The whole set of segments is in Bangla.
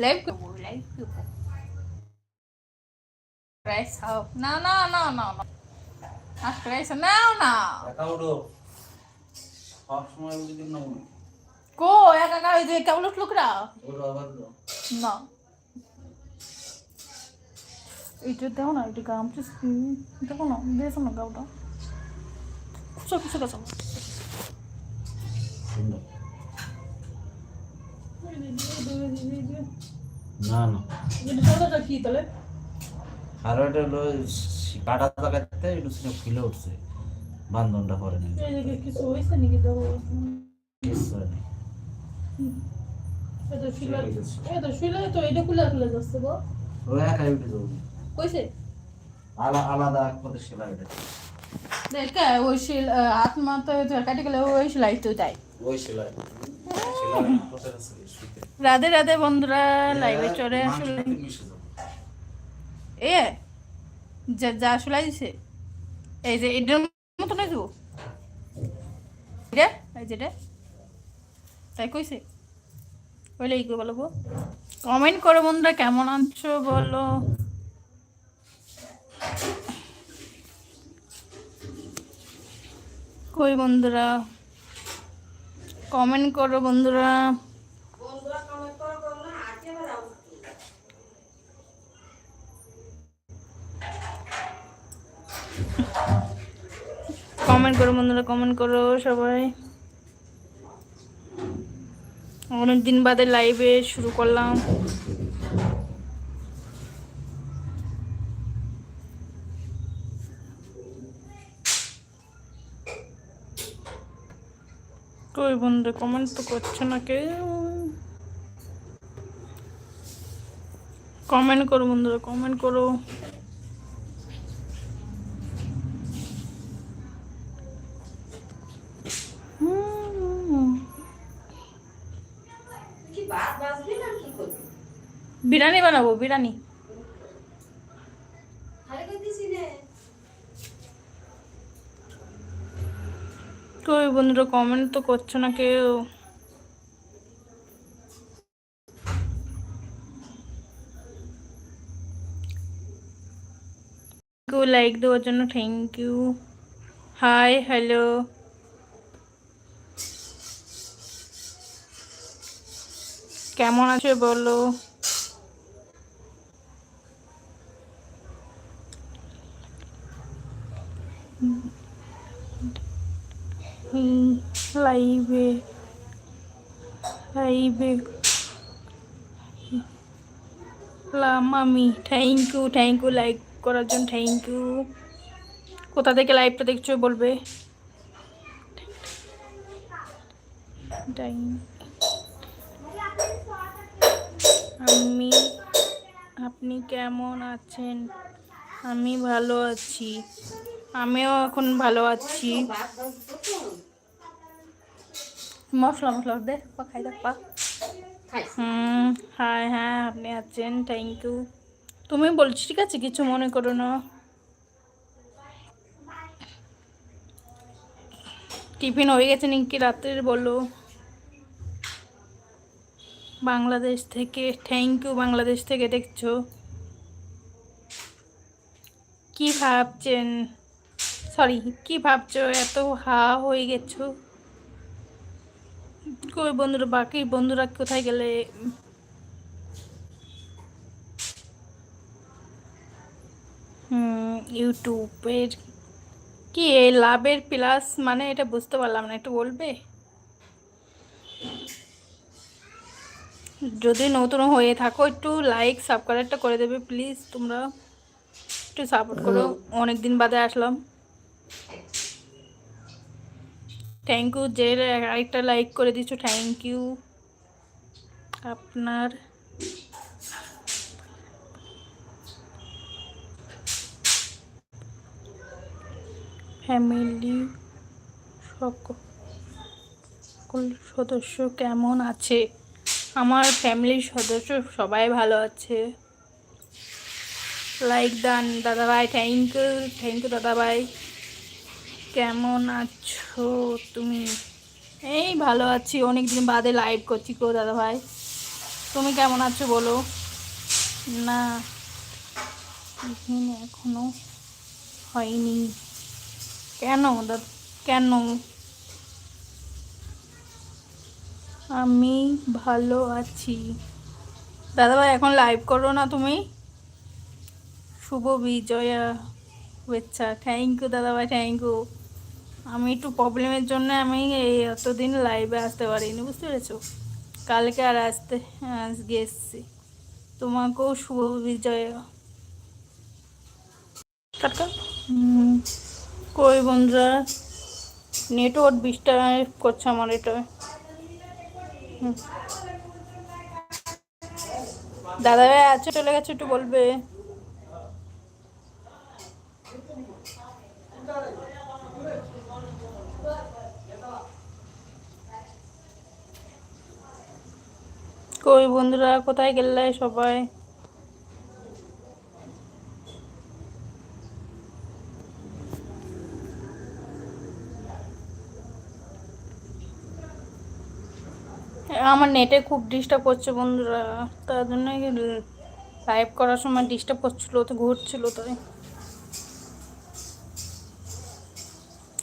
লাইভ করব লাইভ করব রাইস খাও না না না না না আজকে রাইস নাও না একা উঠো সবসময় উঠে দিন না কো একা একা ওই যে কেমন লোকরা। না এইটা দেখো না এটা গামছা দেখো না দেখো না গাউটা কুচো কুচো কাছো সুন্দর। না না। কি তাহলে? আর এটা হলো কাটা জায়গাতে একটু সিনে ফুলে উঠছে। বান্ধনটা করে কিছু হয়েছে নাকি দেখো কিছু হয়নি। এটা এটা তো এটা খুলে খুলে যাচ্ছে গো। ও একাই উঠে যাব। কইছে? আলা- আলাদা পথে সেলাই এটা দেখ ওই শিল আত্মা তো কাটে গেলে ওই সেলাই তো তাই। ওই সেলাই রাধে রাধে বন্ধুরা লাইভে চলে আসলে। এ যা যা শুলাই দিছে এই যে এটার মতো না দেবো এটা এই যেটা তাই কইছে? বলে এই করে বলব কমেন্ট করো বন্ধুরা কেমন আছো বলো। কই বন্ধুরা? কমেন্ট করো বন্ধুরা। কমেন্ট করো বন্ধুরা কমেন্ট করো সবাই। অনেক দিন বাদে লাইভে শুরু করলাম। কই বন্ধুরা কমেন্ট তো করছে না কেউ? কমেন্ট করো বন্ধুরা কমেন্ট করো হুম। বিরিয়ানি বানাবো, বিরিয়ানি। কই বন্ধুরা কমেন্ট তো করছ না কেউ? লাইক দেওয়ার জন্য থ্যাংক ইউ হাই হ্যালো কেমন আছে বলো? লাইভে লাম আমি thank you thank you like করার জন্য থ্যাংক ইউ কোথা থেকে লাইভটা দেখছ বলবে? আমি, আপনি কেমন আছেন? আমি ভালো আছি। আমিও এখন ভালো আছি। মশলা মশলা দে খাই দেখ পা। হুম হ্যাঁ হ্যাঁ আপনি আছেন থ্যাংক ইউ তুমি বলছি ঠিক আছে কিছু মনে করো না। টিফিন হয়ে গেছে নাকি রাত্রের বলো। বাংলাদেশ থেকে থ্যাংক ইউ বাংলাদেশ থেকে দেখছ। কি ভাবছেন? সরি কি ভাবছ? এত হা হয়ে গেছো। কই বন্ধুরা বাকি বন্ধুরা কোথায় গেলে? ইউটিউবের কি এই লাভের প্লাস মানে এটা বুঝতে পারলাম না একটু বলবে? যদি নতুন হয়ে থাকো একটু লাইক সাবস্ক্রাইবটা করে দেবে প্লিজ তোমরা। একটু সাপোর্ট করো অনেক দিন বাদে আসলাম। থ্যাংক ইউ যে আরেকটা লাইক করে দিচ্ছ থ্যাংক ইউ আপনার ফ্যামিলি সকল সদস্য কেমন আছে? আমার ফ্যামিলির সদস্য সবাই ভালো আছে। লাইক দান দাদা ভাই থ্যাংক ইউ থ্যাংক ইউ দাদা ভাই কেমন আছো তুমি? এই ভালো আছি অনেক দিন বাদে লাইভ করছি কো দাদা ভাই তুমি কেমন আছো বলো? না টিফিন এখনও হয়নি। কেন কেন? আমি ভালো আছি। দাদাভাই, এখন লাইভ করো না তুমি? শুভ বিজয়া, শুভেচ্ছা। থ্যাংক ইউ দাদাভাই থ্যাংক ইউ আমি একটু প্রবলেমের জন্য আমি এই এতদিন লাইভে আসতে পারিনি, বুঝতে পেরেছ? কালকে আর আসতে আজকে এসছি তোমাকেও শুভ বিজয়া। কই বন্ধুরা? নেটওয়ার্ক ডিস্টার্ব করছে আমার এটা। দাদা ভাই আছে, চলে গেছে, একটু বলবে? কই বন্ধুরা, কোথায় গেলে সবাই? আমার নেটে খুব ডিস্টার্ব করছে বন্ধুরা, তার জন্য লাইভ করার সময় ডিস্টার্ব করছিল, তো ঘুরছিল তাই।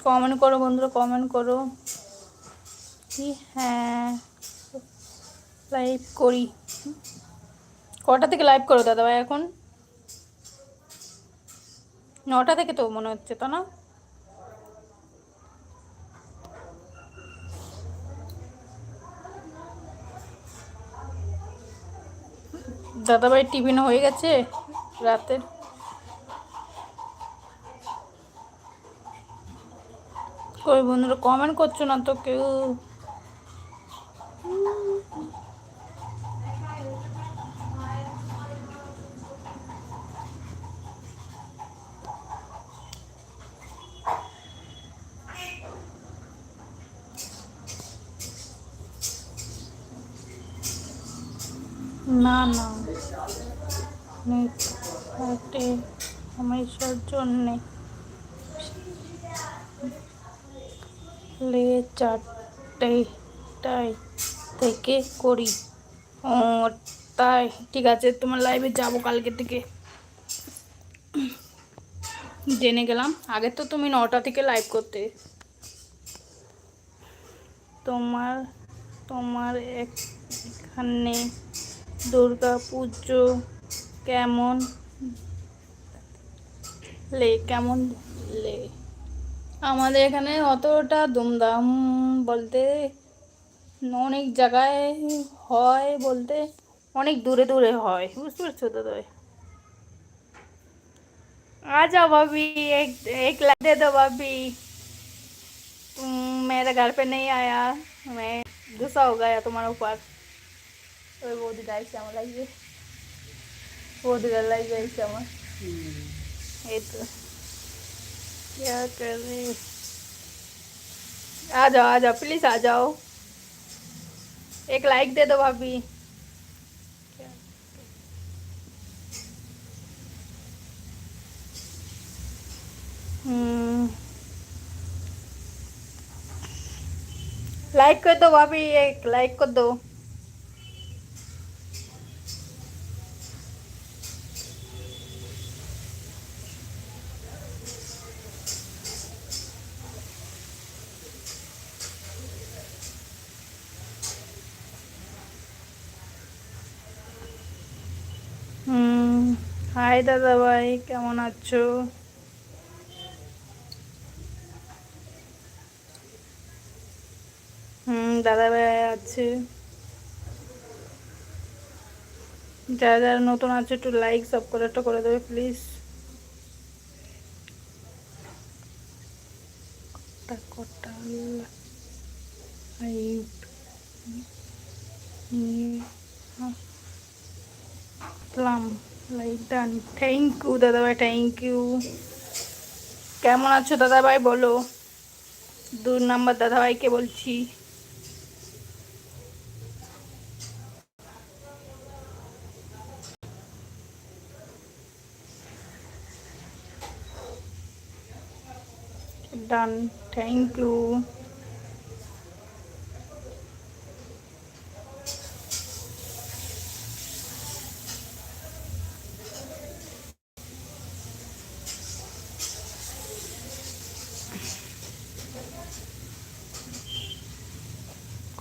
কমেন্ট করো বন্ধুরা কমেন্ট করো। কি? হ্যাঁ। লাইভ করি। কটা থেকে লাইভ করো দাদা ভাই এখন? নটা থেকে তো মনে হচ্ছে তো না? দাদাভাই টিফিন হয়ে গেছে রাতের। কই বন্ধুরা কমেন্ট করছ না তো কেউ? না। একটা সমস্যার জন্যে লে চারটেটায় থেকে করি। ও, তাই। ঠিক আছে, তোমার লাইভে যাব কালকে থেকে। জেনে গেলাম, আগে তো তুমি নটা থেকে লাইভ করতে। তোমার তোমার এখানে দুর্গা পুজো কেমন লে কেমন লে আমাদের এখানে অতটা দুমদাম বলতে অনেক জায়গায় হয় বলতে অনেক দূরে দূরে হয় বুঝতে পারছো দাদা आ जाओ भाभी एक एक लाख दे दो भाभी तुम मेरे घर पे नहीं आया मैं गुस्सा हो गया तुम्हारे ऊपर ওই বৌদিটা আসছে আমার লাগবে বৌদিটার লাগবে আসছে আমার এই তো क्या कर रहे आ जाओ आ जाओ प्लीज आ जाओ एक लाइक दे दो भाभी हम्म लाइक कर दो भाभी एक लाइक कर दो হাই দাদা ভাই কেমন আছো? হুম দাদা ভাই আছে। যারা যারা নতুন আছে, একটু লাইক সাবস্ক্রাইবটা করে দেবে প্লিজ কটা কটা লাইভ নিয়ে আসলাম লাইক ডান থ্যাংক ইউ দাদা ভাই থ্যাংক ইউ কেমন আছো দাদা ভাই বলো। দু নাম্বার দাদা ভাইকে বলছি। ডান থ্যাংক ইউ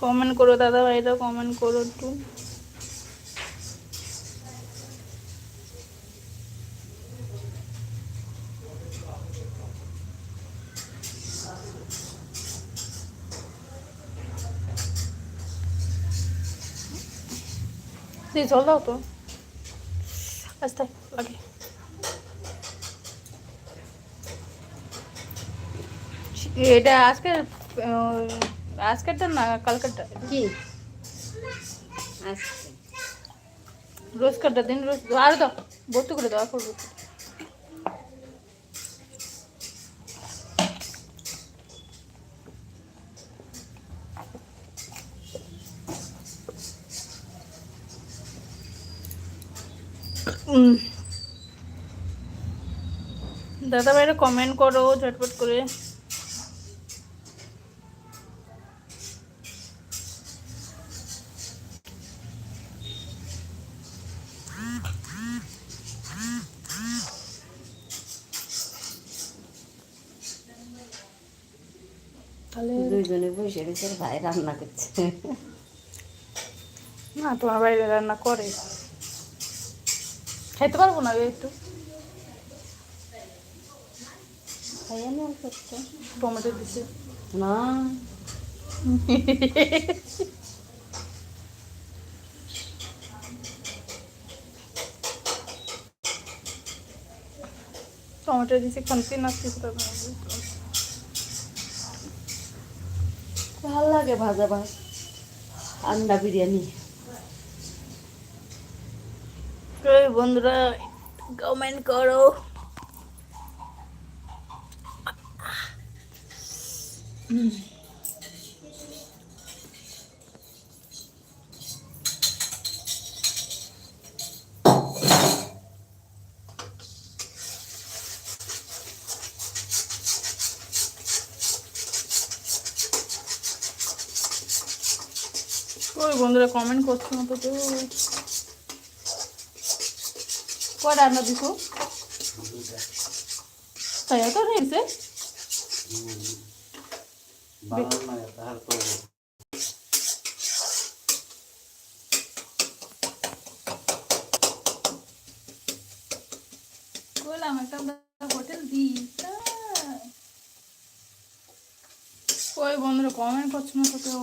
কমেন্ট করো দাদা ভাইরা কমেন্ট করো একটু। Sí, জল দাও তো। আস্তে লাগে এটা আজকে আজকেরটা না কালকেরটা কি আচ্ছা রোজ কাটটা দিন রোজ আর দাও ভর্তি করে দাও আর করব উম। দাদা ভাইরা কমেন্ট করো ঝটপট করে তাহলে আর ভাই রান্না করছে। না তোমার বাইরে রান্না করে। খাইতে পারব না একটু? খাইয়া না টমেটো দিছে। না। টমেটো দিছে খান্তি নাচতেছে ভালো লাগে ভাজা ভাত। আন্ডা বিরিয়ানি। বন্ধুরা কমেন্ট করো। ওই বন্ধুরা কমেন্ট করছ না তো তো রান্না দিছো? তাই হয়েছে? তো একটা হোটেল দিই। ওই বন্ধুরা কমেন্ট করছ না তো কেউ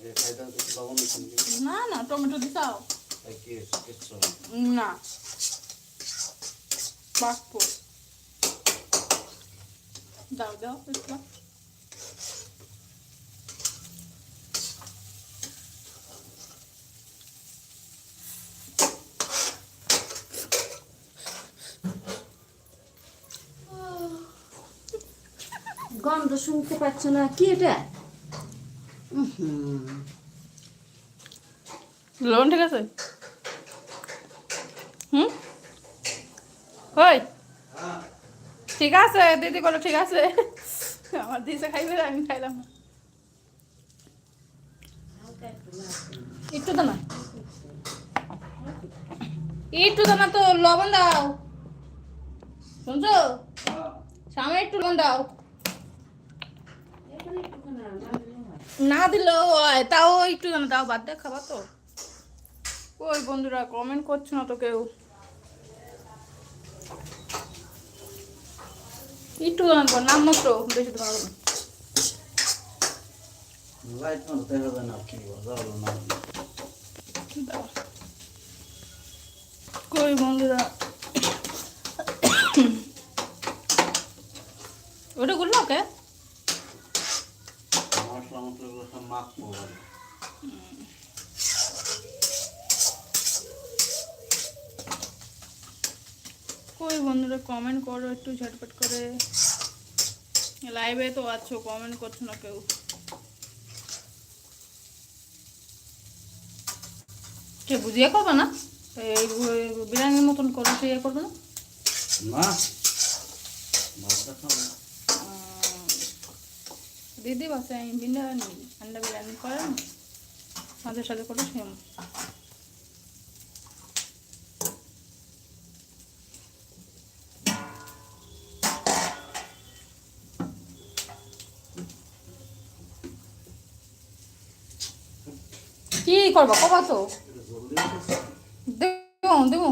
এ খাইতে হতে লবণ দিচ্ছেন কি না না না বাক্য দাও দাও একটু গন্ধ শুনতে পাচ্ছ না কি এটা। লবণ ঠিক আছে? হুম? হই ঠিক আছে, দিদি করো ঠিক আছে। আমার দিদিতে খাইবে, আমি খাইলাম। একটু তো না। একটু তো তো, লবণ দাও। শুনছো? সামনে একটু লবণ দাও। না দিলেও তাও একটু যেন দাও বাদ দিয়ে খাবা তো। ওই বন্ধুরা কমেন্ট করছ না তো কেউ? একটু দাও, নাম মাত্র বেশি তো পারব। কই বন্ধুরা? ওটা গুলো কে মশলা মশলা গুলো সব মাখবো বলে। কই বন্ধুরা কমেন্ট করো একটু ঝটপট করে। লাইভে তো আছো কমেন্ট করছ না কেউ? কে বুঝিয়ে করবে না? এই বিরিয়ানির মতন করো সে ইয়ে করবে না? দিদি বাসে আমি বিরিয়ানি আন্ডা বিরিয়ানি করেন মাঝে সাথে করে সেম। করবা কবা তো। দেবো দেবো।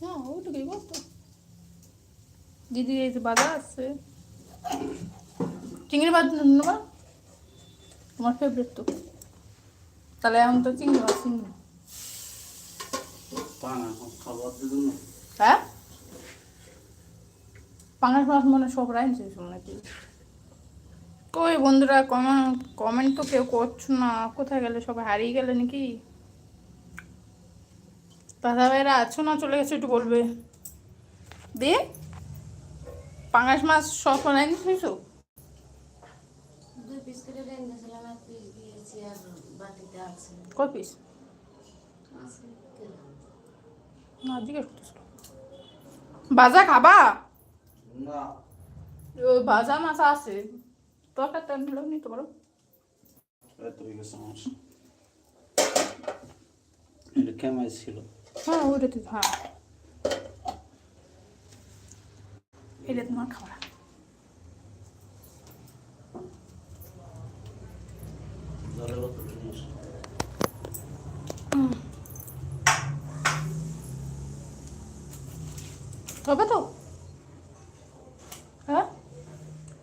হ্যাঁ দিদি এই যে বাধা আছে। চিংড়ি মাছ নেবা। তোমার ফেভারিট তো। তাহলে এখন তো চিংড়ি মাছ চিংড়ি হ্যাঁ? পাঙাশ মাছ মনে সব রাইনছে নাকি? কই বন্ধুরা কমেন্ট কমেন্ট তো কেউ করছ না। কোথায় গেলে সবাই হারিয়ে গেলে নাকি? দাদা ভাইরা আছো না? চলে গেছে একটু বলবে। দিয়ে পাঙাশ মাছ সব রাইনছিস দুই পিস করে রেঁধেছিলাম এক পিস দিয়েছি আর বাটিতে আছে কয় পিস। না জিজ্ঞেস করতেছিল বাজা খাবা ভাজা মাছ আছে তরকারটা নিলেও নিতে পারো এটা কেমন ছিল হ্যাঁ ওইটা তো হ্যাঁ এটা তোমার বোতল জিনিস হবে তো? হ্যাঁ?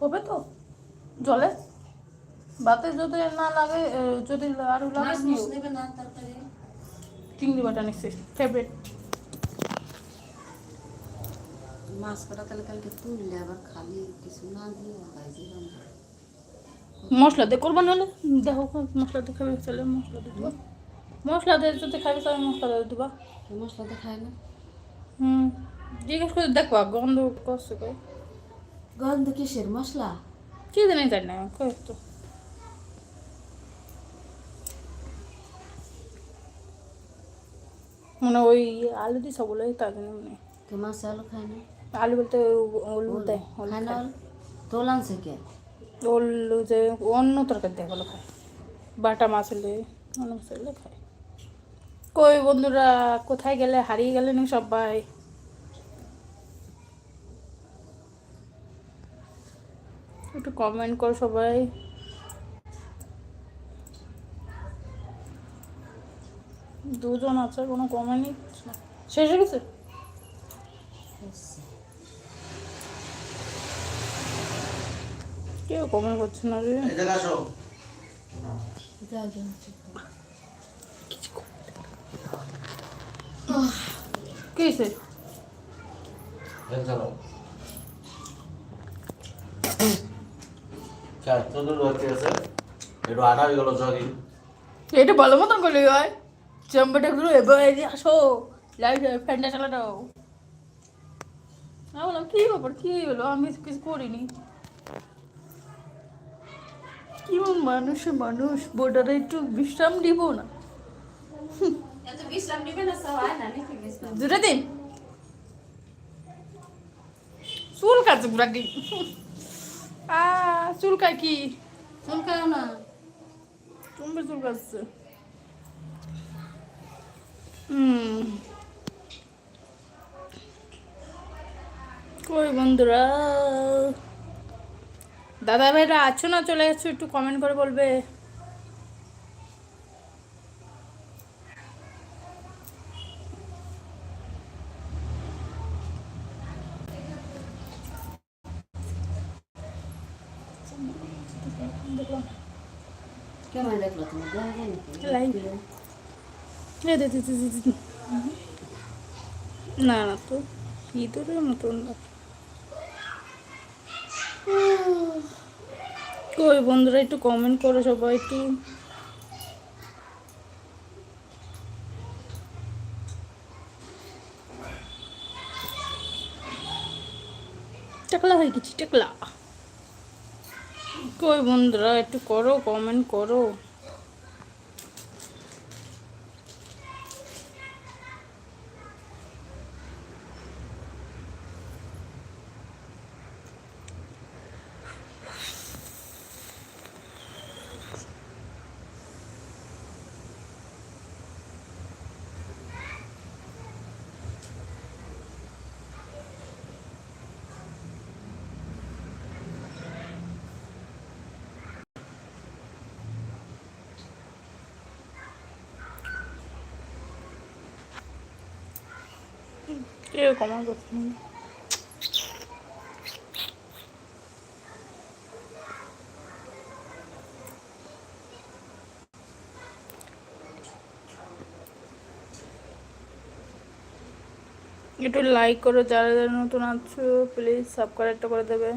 হবে তো? জলে? বাতে যদি না লাগে যদি আরও লাগে চিংড়ি বাটা ফেভারিট মাছ কটা তাহলে কালকে তুললে আবার খালি কিছু না দিয়ে মশলা দিয়ে করবা নাহলে? দেখো মশলা দিয়ে খাবে মশলা দিয়ে মশলা দিয়ে যদি খাবি তাহলে মশলা দিয়ে দিবা। মশলা তো খায় না। হুম জিজ্ঞেস করে দেখবা গন্ধ করছে কই। গন্ধ কিসের মশলা? কি জানি জানি না কই তো। মানে ওই আলু দিছে বলে তার জন্য মনে মাছ আলু খায় না? আলু বলতে ওল দেয় খায় না? তোল আনছে কে? ওল যে অন্য তরকারি দেয় ওগুলো খায়। বাটা মাছ হলে অন্য মাছ হলে খায়। কই বন্ধুরা? কোথায় গেলে হারিয়ে গেলেন সবাই? একটু কমেন্ট কর সবাই। দুজন আছে কোনো কমেন্টই শেষ হয়ে গেছে? কেউ কমেন্ট করছে না রে এই জায়গা আসো যা যা কি হয়েছে দেখ চলো চার তোদের বাকি আছে একটু আটা হয়ে গেল জগি। এটা ভালো মতন করলে হয় চাম্পাটা ঘুরে এবার আসো। লাইট ফ্যানটা চালা দাও। আমি বললাম কি ব্যাপার? কি হলো আমি কিছু করিনি। কি মানুষ মানুষ বোর্ডারে একটু বিশ্রাম দিব না। দুটা দিন চুল কাটছে পুরা কি চুল কায় কি? চুল খাও না। তুমি চুল কাটছে। কই বন্ধুরা? দাদা ভাইরা আছো না? চলে গেছো একটু কমেন্ট করে বলবে কেমন দেখল তুমি দেখা যায় নাকি না না তো ইঁদুরের মতন। কই বন্ধুরা, একটু কমেন্ট করো সবাই, একটু। টাকলা হয়ে গেছি, টাকলা। কই বন্ধুরা, একটু করো কমেন্ট করো। কমন করছে না। একটু লাইক করো যারা যারা নতুন আছো প্লিজ সাবস্ক্রাইবটা করে দেবে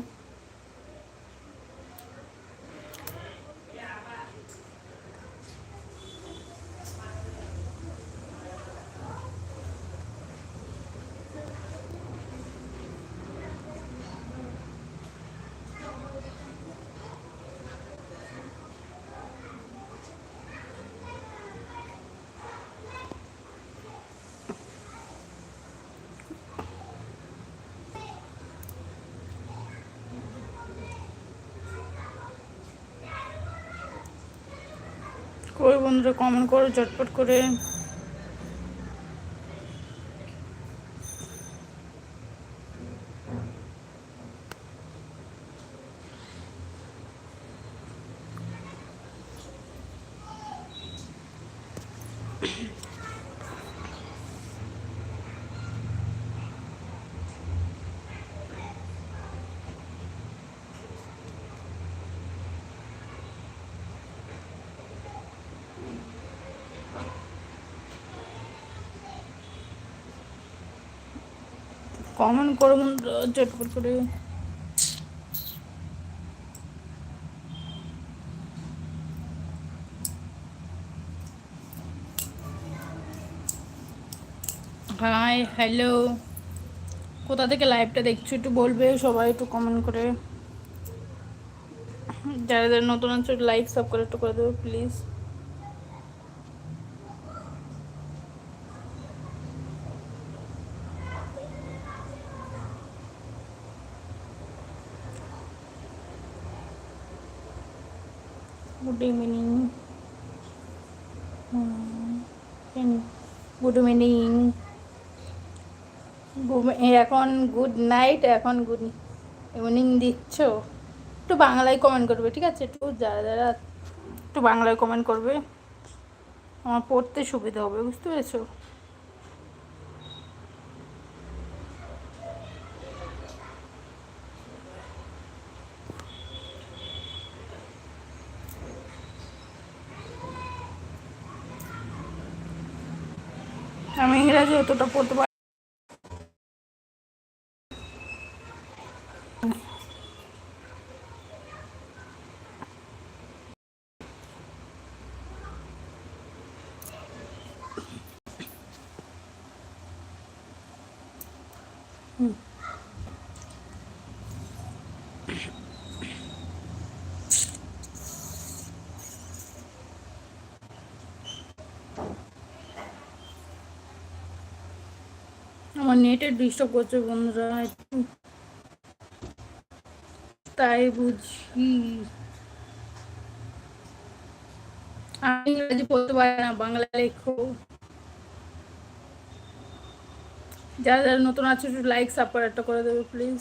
কই বন্ধুরা কমেন্ট করো চটপট করে কমেন্ট করো চটপট করে। হাই হ্যালো কোথা থেকে লাইভটা দেখছ একটু বলবে, সবাই একটু কমেন্ট করে। যারা যারা নতুন আছে লাইক সাব করে একটু করে দেবে please good evening good evening এখন গুড নাইট এখন গুড ইভিনিং দিচ্ছ। একটু বাংলায় কমেন্ট করবে, ঠিক আছে? একটু যারা যারা একটু বাংলায় কমেন্ট করবে, আমার পড়তে সুবিধা হবে, বুঝতে পেরেছ? আমি ইংরাজি অতটা পড়তে আমার নেটের ডিস্টার্ব করছে বন্ধুরা, একটু। তাই বুঝি। আমি ইংরেজি পড়তে পারি না, বাংলা লেখো। যারা যারা নতুন আছে, একটু লাইক সাপোর্ট একটা করে দেবে প্লিজ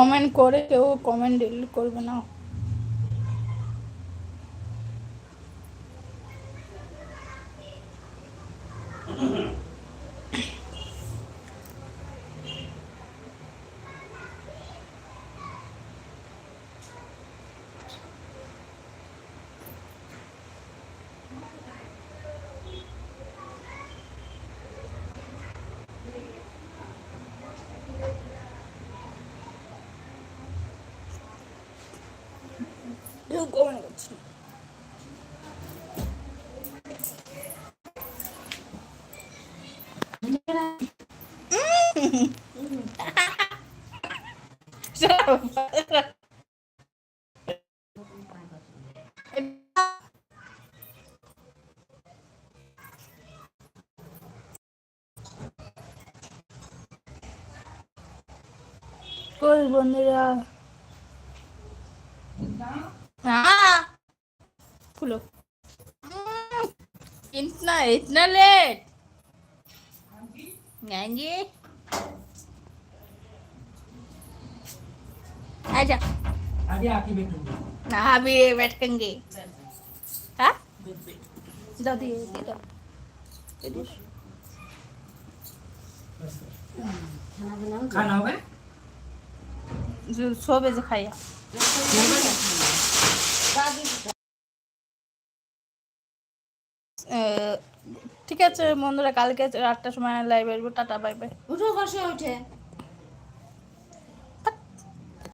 কমেন্ট করে কেউ কমেন্ট ডিলিট করবে না। কমেন্ট করছে। কই বন্ধুরা আহ! बोलो इतना इतना लेट जी आजा। अभी आके बैठूँगी। हाँ अभी बैठेंगे। हाँ? दो दिए दे दो। दे दो। खाना बनाओ खाना हो गया? जो सौ बजे खाइया ঠিক আছে বন্ধুরা কালকে আটটার সময় লাইভ আসব টাটা বাই বাই উঠো বসে উঠে।